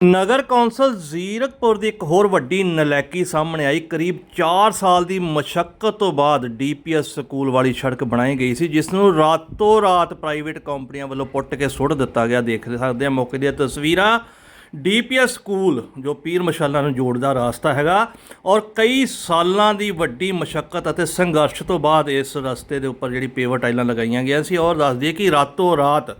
ਨਗਰ council Zirakpur ਦੀ ਇੱਕ ਹੋਰ ਵੱਡੀ ਨਲੈਕੀ ਸਾਹਮਣੇ ਆਈ। ਕਰੀਬ 4 ਸਾਲ ਦੀ ਮਸ਼ੱਕਤ ਤੋਂ ਬਾਅਦ ਡੀਪੀਐਸ ਸਕੂਲ ਵਾਲੀ ਸੜਕ ਬਣਾਈ ਗਈ ਸੀ, ਜਿਸ ਨੂੰ ਰਾਤੋਂ ਰਾਤ ਪ੍ਰਾਈਵੇਟ ਕੰਪਨੀਆਂ ਵੱਲੋਂ ਪੁੱਟ ਕੇ ਸੁੱਟ ਦਿੱਤਾ ਗਿਆ। ਦੇਖ ਸਕਦੇ ਆ ਮੌਕੇ ਦੀਆਂ ਤਸਵੀਰਾਂ। ਡੀਪੀਐਸ ਸਕੂਲ, ਜੋ ਪੀਰ ਮਸ਼ਾਲਾ ਨੂੰ ਜੋੜਦਾ ਰਾਸਤਾ ਹੈਗਾ, ਔਰ ਕਈ ਸਾਲਾਂ ਦੀ ਵੱਡੀ ਮਸ਼ੱਕਤ ਅਤੇ ਸੰਘਰਸ਼ ਤੋਂ ਬਾਅਦ ਇਸ ਰਸਤੇ ਦੇ ਉੱਪਰ ਜਿਹੜੀ ਪੇਵਰ ਟਾਈਲਾਂ ਲਗਾਈਆਂ ਗਈਆਂ ਸੀ। ਔਰ ਦੱਸ ਦਈਏ ਕਿ ਰਾਤੋਂ ਰਾਤ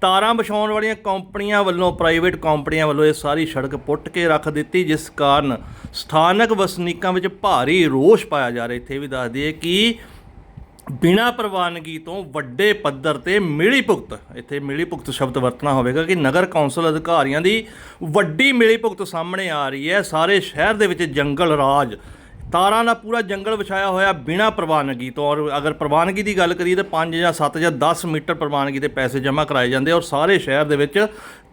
ਤਾਰਾਂ ਵਿਛਾਉਣ ਵਾਲੀਆਂ ਕੰਪਨੀਆਂ ਵੱਲੋਂ ਪ੍ਰਾਈਵੇਟ ਕੰਪਨੀਆਂ ਵੱਲੋਂ ਇਹ ਸਾਰੀ ਸੜਕ ਪੁੱਟ ਕੇ ਰੱਖ ਦਿੱਤੀ, ਜਿਸ ਕਾਰਨ ਸਥਾਨਕ ਵਸਨੀਕਾਂ ਵਿੱਚ ਭਾਰੀ ਰੋਸ਼ ਪਾਇਆ ਜਾ ਰਿਹਾ। ਇੱਥੇ ਵੀ ਦੱਸ ਦਈਏ ਕਿ ਬਿਨਾਂ ਪ੍ਰਵਾਨਗੀ ਤੋਂ ਵੱਡੇ ਪੱਧਰ ਤੇ ਮਿਲੀ ਭੁਗਤ ਇੱਥੇ ਮਿਲੀ ਭੁਗਤ ਸ਼ਬਦ ਵਰਤਣਾ ਹੋਵੇਗਾ ਕਿ ਨਗਰ ਕੌਂਸਲ ਅਧਿਕਾਰੀਆਂ ਦੀ ਵੱਡੀ ਮਿਲੀ ਭੁਗਤ ਸਾਹਮਣੇ ਆ ਰਹੀ ਹੈ। ਸਾਰੇ ਸ਼ਹਿਰ ਦੇ ਵਿੱਚ ਜੰਗਲ ਰਾਜ ਤਾਰਾਂ ਦਾ ਪੂਰਾ ਜੰਗਲ ਵਿਛਾਇਆ ਹੋਇਆ ਬਿਨਾਂ ਪ੍ਰਵਾਨਗੀ ਤੋਂ। ਔਰ ਅਗਰ ਪ੍ਰਵਾਨਗੀ ਦੀ ਗੱਲ ਕਰੀਏ ਤਾਂ 5 ਜਾਂ 7 ਜਾਂ 10 ਮੀਟਰ ਪ੍ਰਵਾਨਗੀ ਦੇ ਪੈਸੇ ਜਮ੍ਹਾਂ ਕਰਾਏ ਜਾਂਦੇ ਔਰ ਸਾਰੇ ਸ਼ਹਿਰ ਦੇ ਵਿੱਚ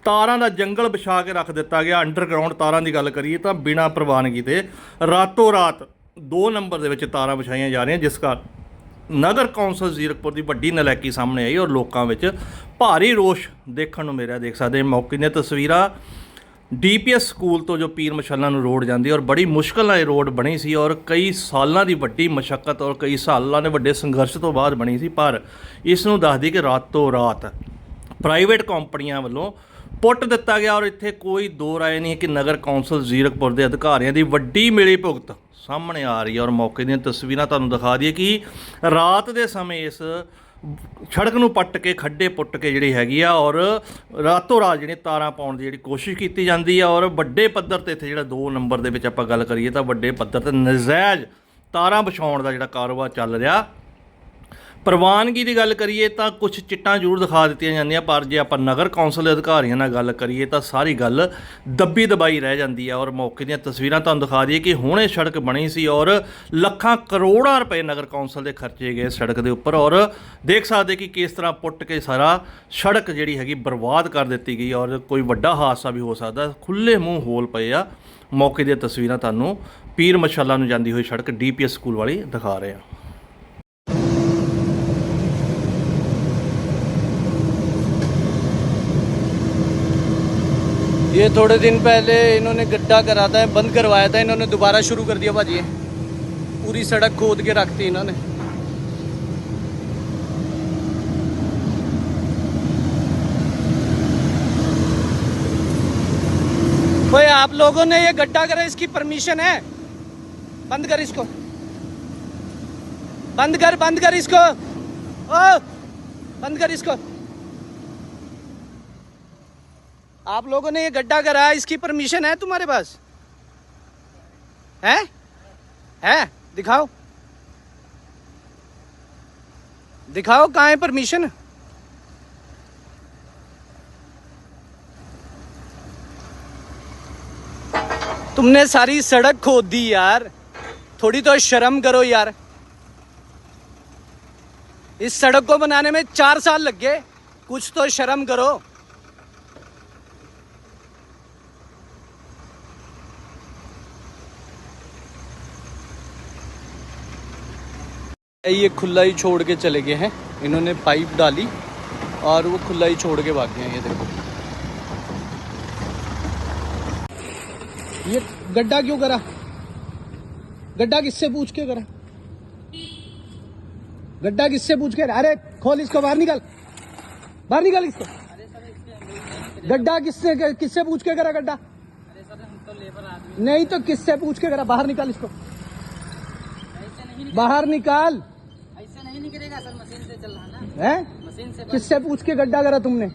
ਤਾਰਾਂ ਦਾ ਜੰਗਲ ਵਿਛਾ ਕੇ ਰੱਖ ਦਿੱਤਾ ਗਿਆ। ਅੰਡਰਗਰਾਉਂਡ ਤਾਰਾਂ ਦੀ ਗੱਲ ਕਰੀਏ ਤਾਂ ਬਿਨਾਂ ਪ੍ਰਵਾਨਗੀ ਦੇ ਰਾਤੋਂ ਰਾਤ 2 ਨੰਬਰ ਦੇ ਵਿੱਚ ਤਾਰਾਂ ਵਿਛਾਈਆਂ ਜਾ ਰਹੀਆਂ, ਜਿਸ ਕਾਰਨ ਨਗਰ ਕੌਂਸਲ ਜ਼ੀਰਕਪੁਰ ਦੀ ਵੱਡੀ ਨਲਾਇਕੀ ਸਾਹਮਣੇ ਆਈ ਔਰ ਲੋਕਾਂ ਵਿੱਚ ਭਾਰੀ ਰੋਸ਼ ਦੇਖਣ ਨੂੰ ਮਿਲਿਆ ਦੇਖ ਸਕਦੇ ਮੌਕੇ ਦੀਆਂ ਤਸਵੀਰਾਂ ਡੀਪੀਐਸ ਸਕੂਲ ਤੋਂ ਜੋ ਪੀਰ ਮਸ਼ੱਲਾ ਨੂੰ ਰੋਡ ਜਾਂਦੀ ਔਰ ਬੜੀ ਮੁਸ਼ਕਲ ਨਾਲ ਇਹ ਰੋਡ ਬਣੀ ਸੀ ਔਰ ਕਈ ਸਾਲਾਂ ਦੀ ਵੱਡੀ ਮਸ਼ੱਕਤ ਔਰ ਕਈ ਸਾਲਾਂ ਦੇ ਵੱਡੇ ਸੰਘਰਸ਼ ਤੋਂ ਬਾਅਦ ਬਣੀ ਸੀ, ਪਰ ਇਸ ਨੂੰ ਦੱਸਦੀ ਕਿ ਰਾਤੋਂ ਰਾਤ ਪ੍ਰਾਈਵੇਟ ਕੰਪਨੀਆਂ ਵੱਲੋਂ ਪੁੱਟ ਦਿੱਤਾ ਗਿਆ ਔਰ ਇੱਥੇ ਕੋਈ ਦੋ ਰਾਏ ਨਹੀਂ ਹੈ ਕਿ ਨਗਰ ਕੌਂਸਲ ਜ਼ੀਰਕਪੁਰ ਦੇ ਅਧਿਕਾਰੀਆਂ ਦੀ ਵੱਡੀ ਮਿਲੀ ਭੁਗਤ ਸਾਹਮਣੇ ਆ ਰਹੀ ਹੈ ਔਰ ਮੌਕੇ ਦੀਆਂ ਤਸਵੀਰਾਂ ਤੁਹਾਨੂੰ ਦਿਖਾ ਦਈਏ ਕਿ ਰਾਤ ਦੇ ਸਮੇਂ ਇਸ ਸੜਕ ਨੂੰ ਪੱਟ ਕੇ, ਖੱਡੇ ਪੁੱਟ ਕੇ ਜਿਹੜੀ ਹੈਗੀ ਆ ਔਰ ਰਾਤੋਂ ਰਾਤ ਜਿਹੜੀ ਤਾਰਾਂ ਪਾਉਣ ਦੀ ਜਿਹੜੀ ਕੋਸ਼ਿਸ਼ ਕੀਤੀ ਜਾਂਦੀ ਆ ਔਰ ਵੱਡੇ ਪੱਧਰ ਤੇ ਇੱਥੇ ਜਿਹੜਾ 2 ਨੰਬਰ ਦੇ ਵਿੱਚ ਆਪਾਂ ਗੱਲ ਕਰੀਏ ਤਾਂ ਵੱਡੇ ਪੱਧਰ ਤੇ ਨਜਾਇਜ਼ ਤਾਰਾਂ ਵਿਛਾਉਣ ਦਾ ਜਿਹੜਾ ਕਾਰੋਬਾਰ ਚੱਲ ਰਿਹਾ। ਪ੍ਰਵਾਨਗੀ ਦੀ ਗੱਲ ਕਰੀਏ ਤਾਂ ਕੁਝ ਚਿੱਟਾਂ ਜ਼ਰੂਰ ਦਿਖਾ ਦਿੱਤੀਆਂ ਜਾਂਦੀਆਂ, ਪਰ ਜੇ ਆਪਾਂ ਨਗਰ ਕੌਂਸਲ ਦੇ ਅਧਿਕਾਰੀਆਂ ਨਾਲ ਗੱਲ ਕਰੀਏ ਤਾਂ ਸਾਰੀ ਗੱਲ ਦੱਬੀ ਦਬਾਈ ਰਹਿ ਜਾਂਦੀ ਹੈ ਔਰ ਮੌਕੇ ਦੀਆਂ ਤਸਵੀਰਾਂ ਤੁਹਾਨੂੰ ਦਿਖਾ ਦਈਏ ਕਿ ਹੁਣੇ ਸੜਕ ਬਣੀ ਸੀ ਔਰ ਲੱਖਾਂ ਕਰੋੜਾਂ ਰੁਪਏ ਨਗਰ ਕੌਂਸਲ ਦੇ ਖਰਚੇ ਗਏ ਸੜਕ ਦੇ ਉੱਪਰ। ਔਰ ਦੇਖ ਸਕਦੇ ਕਿ ਕਿਸ ਤਰ੍ਹਾਂ ਪੁੱਟ ਕੇ ਸਾਰਾ ਸੜਕ ਜਿਹੜੀ ਹੈਗੀ ਬਰਬਾਦ ਕਰ ਦਿੱਤੀ ਗਈ ਔਰ ਕੋਈ ਵੱਡਾ ਹਾਦਸਾ ਵੀ ਹੋ ਸਕਦਾ। ਖੁੱਲੇ ਮੂੰਹ ਹੋਲ ਪਏ ਆ। ਮੌਕੇ ਦੀਆਂ ਤਸਵੀਰਾਂ ਤੁਹਾਨੂੰ ਪੀਰ ਮਸ਼ਾਲਾ ਨੂੰ ਜਾਂਦੀ ਹੋਈ ਸੜਕ ਡੀਪੀਐਸ ਸਕੂਲ ਵਾਲੀ ਦਿਖਾ ਰਹੇ ਆ ये थोड़े दिन पहले इन्होंने गड्ढा करा था, बंद करवाया था, इन्होंने दोबारा शुरू कर दिया भाजी। पूरी सड़क खोद के रखती इन्होंने। कोई आप लोगों ने ये गड्ढा करा, इसकी परमिशन है। बंद कर इसको। बंद कर बंद कर इसको। ओ, बंद कर इसको। आप लोगों ने ये गड्ढा करा इसकी परमिशन है तुम्हारे पास? है? है? दिखाओ। दिखाओ कहाँ है परमिशन तुमने सारी सड़क खोद दी यार। थोड़ी तो शर्म करो यार। इस सड़क को बनाने में चार साल लग गए। कुछ तो शर्म करो। ये खुला ही छोड़ के चले गए हैं। इन्होंने पाइप डाली और वो खुला ही छोड़ के भाग गए हैं, ये देखो। ये गड्ढा क्यों करा? गड्ढा किससे पूछ के करा? गड्ढा किससे पूछ के? अरे, खोल इसको, बाहर निकल। बाहर निकल इसको। गड्ढा किससे किससे पूछ के करा गड्ढा? नहीं तो किससे पूछ के करा? बाहर निकाल इसको। बाहर निकाल। नहीं निकलेगा सर मशीन से चल रहा ना है मशीन से किससे पूछ के गड्ढा करा तुमने